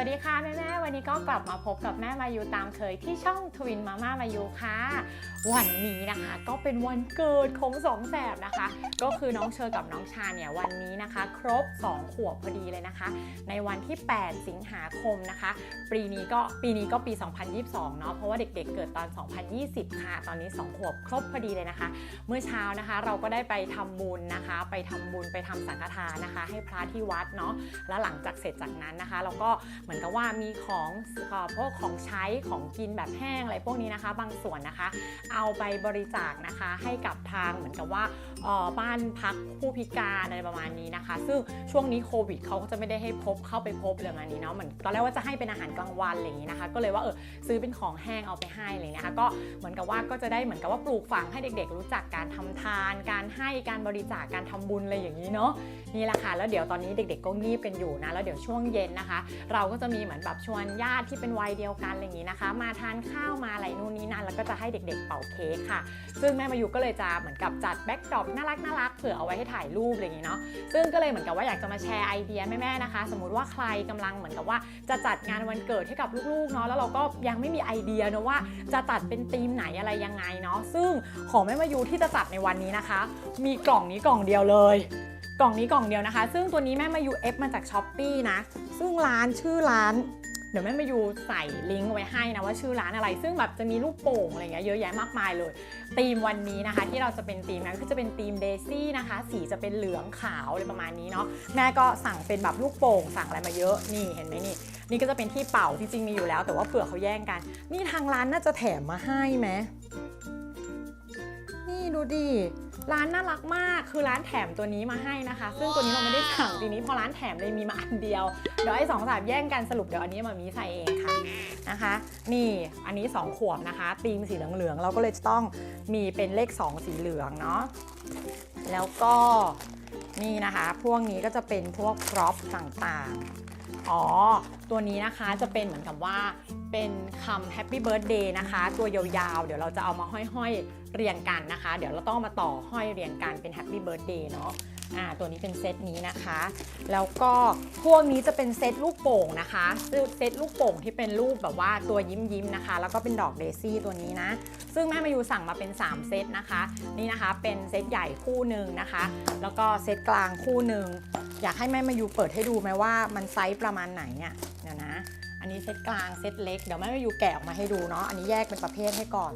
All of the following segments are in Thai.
วัสดีค่ะแม่แม่วันนี้ก็กลับมาพบกับแม่มายูตามเคยที่ช่องทวินมาม่ามายูค่ะ วันนี้นะคะก็เป็นวันเกิดของสองแสบนะคะ ก็คือน้องเชอกับน้องชาเนี่ยวันนี้นะคะ ครบ 2 ขวบพอดีเลยนะคะ ในวันที่ 8 สิงหาคมนะคะ ปีนี้ก็ปีนี้ก็ปี 2022 เนาะเพราะว่าเด็กๆเกิดตอน 2020 ค่ะ ตอนนี้ 2 ขวบครบพอดีเลยนะคะ เมื่อเช้านะคะเราก็ได้ไปทำบุญนะคะ ไปทำบุญไปทำสังฆทานนะคะ ให้พระที่วัดเนาะแล้วหลังจากเสร็จจากนั้นนะคะ เราก็เหมือนกับว่ามีของอพวกของใช้ของกินแบบแห้งอะไรพวกนี้นะคะ บางส่วนนะคะ เอาไปบริจาคนะคะให้กับทางเหมือนกับว่าออบ้านพักผู้พิการอะไรประมาณนี้นะคะ ซึ่งช่วงนี้โควิดเขาก็จะไม่ได้ให้พบเข้าไปพบเลยประมานี้เนาะเหมือนตอนแรกว่าจะให้เป็นอาหารกลางวันอะไรอย่างนี้นะคะ ก็เลยว่าเออซื้อเป็นของแห้งเอาไปให้อะไรอย่างเลยนะคะก็เหมือนกับว่าก็จะได้เหมือนกับว่าปลูกฝังให้เด็ก ๆ รู้จักการทำทาน การให้การบริจาคการทำบุญอะไรอย่างนี้เนาะนี่แหละค่ะแล้วเดี๋ยวตอนนี้เด็ก ๆ ก็งีบกันอยู่นะแล้วเดี๋ยวช่วงเย็นนะคะ เราก็จะมีเหมือนแบบชวนญาติที่เป็นวัยเดียวกันอะไรอย่างนี้นะคะ มาทานข้าวมาอะไรนู่นนี่นั่นแล้วก็จะให้เด็กๆเป่าเค้กค่ะ ซึ่งแม่มายุก็เลยจะเหมือนกับจัดแบ็กดรอปน่ารักน่ารักเผื่อเอาไว้ให้ถ่ายรูปอะไรอย่างนี้เนาะซึ่งก็เลยเหมือนกับว่าอยากจะมาแชร์ไอเดียแม่ๆนะคะ สมมุติว่าใครกำลังเหมือนกับว่าจะจัดงานวันเกิดให้กับลูกๆเนาะแล้วเราก็ยังไม่มีไอเดียนะว่าจะตัดเป็นธีมไหนอะไรยังไงเนาะซึ่งของแม่มายุที่จะจัดในวันนี้นะคะ มีกล่องนี้กล่องเดียวเลยกล่องนี้กล่องเดียวนะคะ ซึ่งตัวนี้แม่มายูเอฟมาจากช้อปปีนะ ซึ่งร้านชื่อร้าน เดี๋ยวแม่มายูใส่ลิงก์ไว้ให้นะว่าชื่อร้านอะไร ซึ่งแบบจะมีลูกโป่งอะไรเงี้ยเยอะแยะมากมายเลยธีมวันนี้นะคะ ที่เราจะเป็นธีมนั้นก็จะเป็นธีมเดซี่นะคะ สีจะเป็นเหลืองขาวอะไรประมาณนี้เนาะแม่ก็สั่งเป็นแบบลูกโป่งสั่งอะไรมาเยอะนี่เห็นไหมนี่นี่ก็จะเป็นที่เป่าที่จริงมีอยู่แล้ว แต่ว่าเผื่อเขาแย่งกัน นี่ทางร้านน่าจะแถมมาให้ไหมนี่ดูดิ ร้านน่ารักมาก คือร้านแถมตัวนี้มาให้นะคะ ซึ่งตัวนี้เราไม่ได้สั่งทีนี้พอร้านแถมเลยมีมาอันเดียว เดี๋ยวไอ้สองสามแย่งกันสรุปเดี๋ยวอันนี้มามีใส่เองค่ะนะคะ นี่อันนี้ 2 ขวบนะคะตีมสีเหลืองๆเราก็เลยจะต้องมีเป็นเลข 2 สีเหลืองเนาะแล้วก็นี่นะคะ พวกนี้ก็จะเป็นพวกพร็อพต่างๆ อ๋อ ตัวนี้นะคะจะเป็นเหมือนกับว่าเป็นคำ Happy Birthday นะคะ ตัวยาวๆ เดี๋ยวเราจะเอามาห้อยๆ เรียงกันนะคะ เดี๋ยวเราต้องมาต่อห้อยเรียงกันเป็น Happy Birthday เนาะ อ่าตัวนี้เป็นเซตนี้นะคะ แล้วก็พวกนี้จะเป็นเซตลูกโป่งนะคะเซตลูกโป่งที่เป็นรูปแบบว่าตัวยิ้มยิ้มนะคะ แล้วก็เป็นดอกเดซี่ตัวนี้นะ ซึ่งแม่มายูสั่งมาเป็น 3 เซตนะคะ นี่นะคะเป็นเซตใหญ่คู่หนึ่งนะคะ แล้วก็เซตกลางคู่หนึ่งอยากให้แม่มายูเปิดให้ดูไหมว่ามันไซส์ประมาณไหนอะเดี๋ยวนะ อันนี้เซตกลางเซตเล็กเดี๋ยวแม่มายูแกะออกมาให้ดูเนาะอันนี้แยกเป็นประเภทให้ก่อน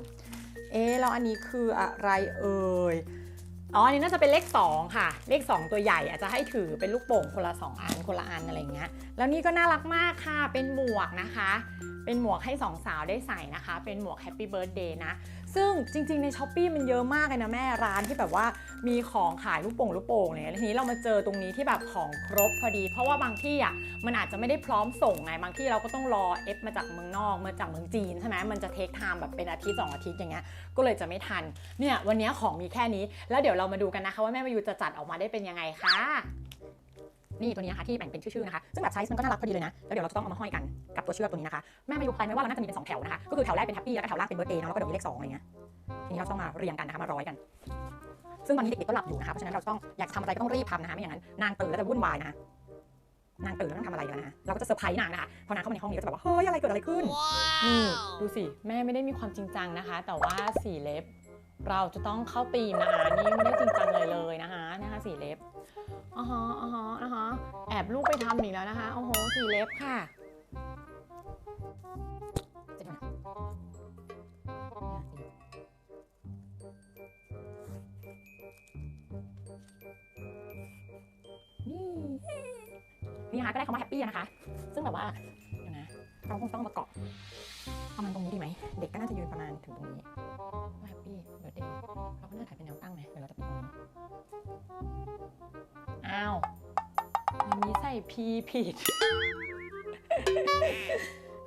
เอ๊แล้วอันนี้คืออะไรเอ่ย อ๋ออันนี้น่าจะเป็นเลข 2 ค่ะ เลข 2 ตัวใหญ่อาจจะให้ถือเป็นลูกโป่งคนละ 2 อันคนละอันอะไรเงี้ย แล้วนี่ก็น่ารักมากค่ะ เป็นหมวกนะคะ เป็นหมวกให้สองสาวได้ใส่นะคะ เป็นหมวกแฮปปี้เบิร์ดเดย์นะ ซึ่งจริงๆในช้อปปีมันเยอะมากเลยนะแม่ร้านที่แบบว่ามีของขายลูกโป่งลูกโป่งเนี่ยทีนี้เรามาเจอตรงนี้ที่แบบของครบพอดี เพราะว่าบางที่อะมันอาจจะไม่ได้พร้อมส่งไงบางที่เราก็ต้องรอเอฟมาจากเมืองนอกมาจากเมืองจีนใช่ไหมมันจะเทคไทม์แบบเป็นอาทิตย์สองอาทิตย์อย่างเงี้ยก็เลยจะไม่ทันเนี่ยวันนี้ของมีแค่นี้ แล้วเดี๋ยวเรามาดูกันนะคะว่าแม่มายูจะจัดออกมาได้เป็นยังไงคะ นี่ตัวนี้นะคะที่แบ่งเป็นชื่อๆนะคะ ซึ่งแบบไซส์มันก็น่ารักพอดีเลยนะ แล้วเดี๋ยวเราจะต้องเอามาห้อยกันกับตัวเชือกตัวนี้นะคะ แม่มายูแพลนไว้ว่าเราน่าจะมีเป็นสองแถวนะคะ ก็คือแถวแรกเป็นแฮปปี้แล้วก็แถวล่างเป็นเบิร์เดย์เนาะแล้วก็เดี๋ยวมีเลขสองอะไรเงี้ย ทีนี้เราต้องมาเรียงกันนะคะมาร้อยกัน ซึ่งตอนนี้เด็กๆก็หลับอยู่นะคะ เพราะฉะนั้นเราต้องอยากทำอะไรก็ต้องรีบทำนะคะ ไม่อย่างนั้นนางตื่นแล้วจะวุ่นวายนะคะนางตื่นแล้วต้องทำอะไรแล้วนะเราก็จะเซอร์ไพรส์นางนะคะ พอนางเข้ามาในห้องนี้ก็จะแบบว่า เฮ้ย อะไรเกิดอะไรขึ้น นี่ ดูสิ แม่ไม่ได้มีความจริงจังนะคะ แต่ว่าสีเล็บ เราจะต้องเข้าตีมนะคะ นี่ไม่ได้จริงจังเลยเลยนะคะนะคะสีเล็บอ๋อฮะอ๋อฮะอ๋อฮะแอบลูกไปทำอีกแล้วนะคะโอ้โหสีเล็บค่ะนี่นี่นะคะก็ได้คำว่าแฮปปี้นะคะ ซึ่งแบบว่าเดี๋ยวนะ เราคงต้องมาเกาะเอามันตรงนี้ดีไหม เด็กก็น่าจะยืนประมาณถึงตรงนี้ อ้าวมันมีใส่พีผิด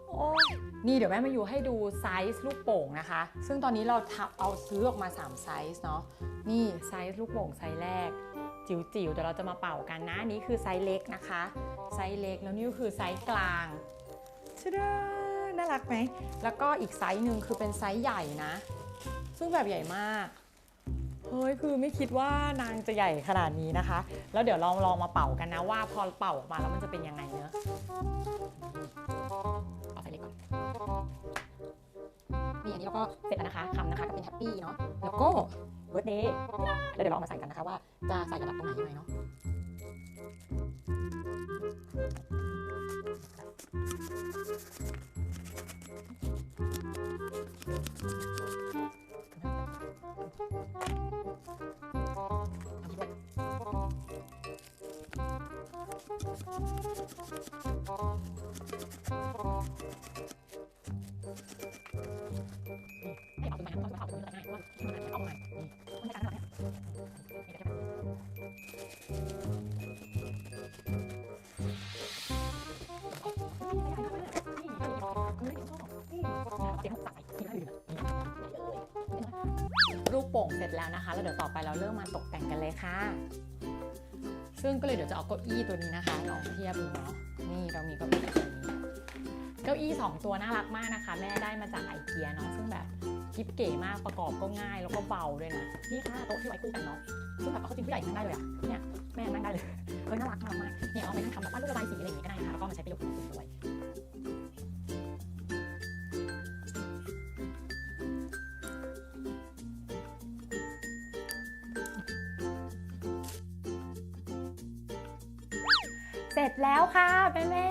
โอ้ยนี่เดี๋ยวแม่มาอยู่ให้ดูไซส์ลูกโป่งนะคะ ซึ่งตอนนี้เราทำเอาซื้อออกมา 3 ไซส์เนาะ นี่ไซส์ลูกโป่งไซส์แรก จิ๋วๆเดี๋ยวเราจะมาเป่ากันนะนนี้คือไซส์เล็กนะคะ ไซส์เล็กแล้วนี่ก็คือไซส์กลางชะดาน่ารักไหม แล้วก็อีกไซส์หนึ่งคือเป็นไซส์ใหญ่นะ ซึ่งแบบใหญ่มาก ฮ้ยคือไม่คิดว่านางจะใหญ่ขนาดนี้นะคะ แล้วเดี๋ยวลองลองมาเป่ากันนะว่าพอเป่าออกมาแล้วมันจะเป็นยังไงเนอะเอาไปเลยก่อนนี่อันนี้เราก็เสร็จแล้วนะคะคำนะคะก็เป็นแฮปปี้เนาะแล้วก็เบิร์ดเดย์แล้วเดี๋ยวลองมาใส่กันนะคะว่าจะใส่กระดับตรงไหนยังไงเนาะうん。 ช้การทำเนี่ยนี่เก็บไว้รูปโป่งเสร็จแล้วนะคะ แล้วเดี๋ยวต่อไปเราเริ่มมาตกแต่งกันเลยค่ะ ซึ่งก็เลยเดี๋ยวจะเอาเก้าอี้ตัวนี้นะคะลองเทียบดูเนาะนี่เรามีเก้าอี้ตัวนี้เก้าอี้ 2 ตัวน่ารักมากนะคะ แม่ได้มาจากไอเกียเนาะซึ่งแบบกิฟเก๋มากประกอบก็ง่ายแล้วก็เบาด้วยนะนี่ค่ะโต๊ะที่ไว้คู่กันเนาะซึ่งแบบเขาจริงผู้ใหญ่นั่งได้เลยอะเนี่ยแม่นั่งได้เลยเออน่ารักน่ารักมากเนี่ยเอาไปนั่งทำแบบวาดรูประบายสีอะไรอย่างงี้ก็ได้นะคะแล้วก็มาใช้ประโยชน์อื่นด้วย เสร็จแล้วค่ะแม่แม่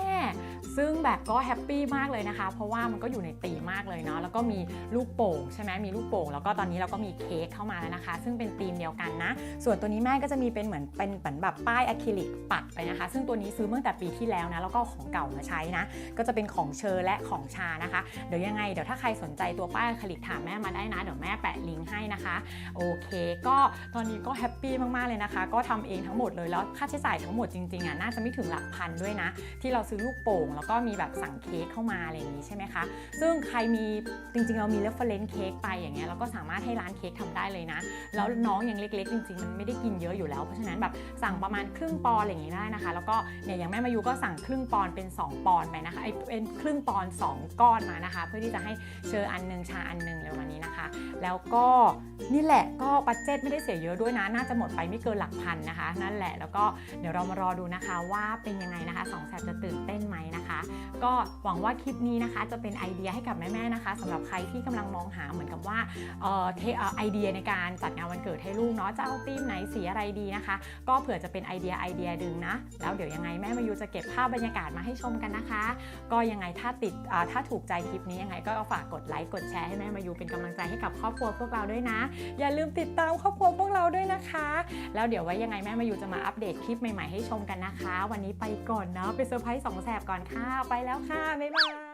ซึ่งแบบก็แฮปปี้มากเลยนะคะ เพราะว่ามันก็อยู่ในตีมากเลยเนาะแล้วก็มีลูกโป่งใช่ไหมมีลูกโป่งแล้วก็ตอนนี้เราก็มีเค้กเข้ามาแล้วนะคะ ซึ่งเป็นธีมเดียวกันนะ ส่วนตัวนี้แม่ก็จะมีเป็นเหมือนเป็นเหมือนแบบป้ายอะคริลิกปักไปนะคะ ซึ่งตัวนี้ซื้อเมาตั้งแต่ปีที่แล้วนะแล้วก็ของเก่ามาใช้นะ ก็จะเป็นของเชอร์และของชานะคะ เดี๋ยวยังไงเดี๋ยวถ้าใครสนใจตัวป้ายอะคริลิกถามแม่มาได้นะเดี๋ยวแม่แปะลิงก์ให้นะคะโอเค ก็ตอนนี้ก็แฮปปี้มากๆเลยนะคะ ก็ทำเองทั้งหมดเลยแล้วค่าใช้จ่ายทั้งหมดจริงๆอะน่าจะไม่ถึงหลักพันด้วยนะ ที่เราซื้อลูกโป่งแล้วก็มีแบบสั่งเค้กเข้ามาอะไรอย่างนี้ใช่ไหมคะ ซึ่งใครมีจริงๆ เรามี reference เค้กไปอย่างเงี้ยเราก็สามารถให้ร้านเค้กทำได้เลยนะ แล้วน้องยังเล็กๆ จริงๆ มันไม่ได้กินเยอะอยู่แล้ว เพราะฉะนั้นแบบสั่งประมาณครึ่งปอนอะไรอย่างงี้ได้นะคะ แล้วก็เนี่ยอย่างแม่มายูก็สั่งครึ่งปอนเป็น 2 ปอนไปนะคะไอเป็นครึ่งปอน2 ก้อนมานะคะ เพื่อที่จะให้เชออันหนึงชาอันหนึงเลยวันนี้นะคะ แล้วก็นี่แหละก็บัตเจ็ตไม่ได้เสียเยอะด้วยนะ น่าจะหมดไปไม่เกินหลักพันนะคะ นั่นแหละแล้วก็เดี๋ยวเรามารอดูนะคะว่าเป็นยังไงนะคะสองแสบจะตื่นเต้นไหมนะคะก็หวังว่าคลิปนี้นะคะ จะเป็นไอเดียให้กับแม่ๆนะคะสำหรับใครที่กำลังมองหาเหมือนกับว่าเอ่อเอไอเดียในการจัดงานวันเกิดให้ลูกเนาะจะเอาธีมไหนสีอะไรดีนะคะ ก็เผื่อจะเป็นไอเดียไอเดียดึงนะ แล้วเดี๋ยวยังไงแม่มายูจะเก็บภาพบรรยากาศมาให้ชมกันนะคะ ก็ยังไงถ้าติดถ้าถูกใจคลิปนี้ยังไงก็ฝากกดไลค์กดแชร์ให้แม่มายูเป็นกำลังใจให้กับครอบครัวพวกเราด้วยนะ อย่าลืมติดตามครอบครัวพวกเราด้วยนะคะ แล้วเดี๋ยวไว้ยังไงแม่มายูจะมาอัปเดตคลิปใหม่ๆให้ชมกันนะคะ วันนี้ไปก่อนเนาะไปเซอร์ไพรส์สองแสบก่อนค่ะไปแล้วค่ะ บ๊ายบาย